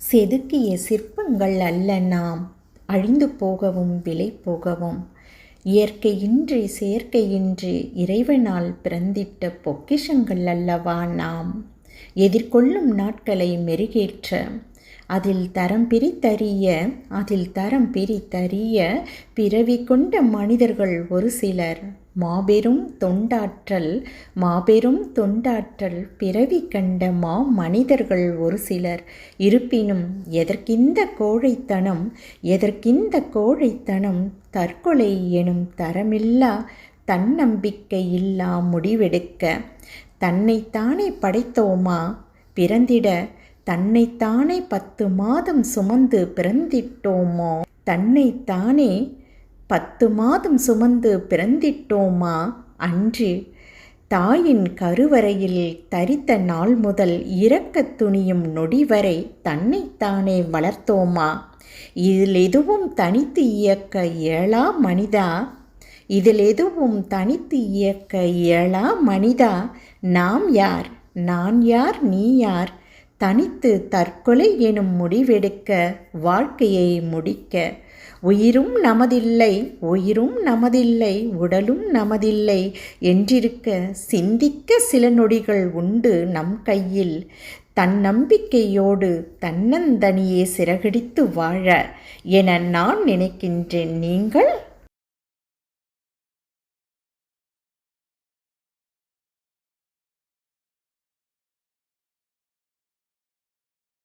செதுக்கிய சிற்பங்கள் அல்ல நாம். அழிந்து போகவும் விலை போகவும். இயற்கையின்றி செயற்கையின்றி இறைவனால் பிறந்திட்ட பொக்கிஷங்கள் அல்லவா நாம்? எதிர்கொள்ளும் நாட்களை மெருகேற்ற அதில் தரம் பிரித்தறிய அதில் தரம் பிரித்தறிய பிறவி கொண்ட மனிதர்கள் ஒரு சிலர். மாபெரும் தொண்டாற்றல் மாபெரும் தொண்டாற்றல் பிறவி கண்ட மா மனிதர்கள் ஒரு சிலர். இருப்பினும் எதற்கிந்த கோழைத்தனம் எதற்கிந்த கோழைத்தனம் தற்கொலை எனும் தரமில்லா தன்னம்பிக்கை இல்லா முடிவெடுக்க தன்னைத்தானே படைத்தோமா பிறந்திட தன்னைத்தானே பத்து மாதம் சுமந்து பிறந்திட்டோமோ? தன்னைத்தானே பத்து மாதம் சுமந்து பிறந்திட்டோமா? அன்று தாயின் கருவறையில் தரித்த நாள் முதல் இறக்கத் துணியும் நொடி வரை தன்னைத்தானே வளர்த்தோமா? இதில் எதுவும் தனித்து இயக்க இயலா மனிதா? இதில் எதுவும் தனித்து இயக்க இயலா மனிதா? நாம் யார்? நான் யார்? நீ யார்? தனித்து தற்கொலை எனும் முடிவெடுக்க வாழ்க்கையை முடிக்க. உயிரும் நமதில்லை உயிரும் நமதில்லை உடலும் நமதில்லை என்றிருக்க சிந்திக்க சில நொடிகள் உண்டு நம் கையில். தன்னம்பிக்கையோடு தன்னந்தனியே சிறகடித்து வாழ என நான் நினைக்கின்றேன். நீங்கள்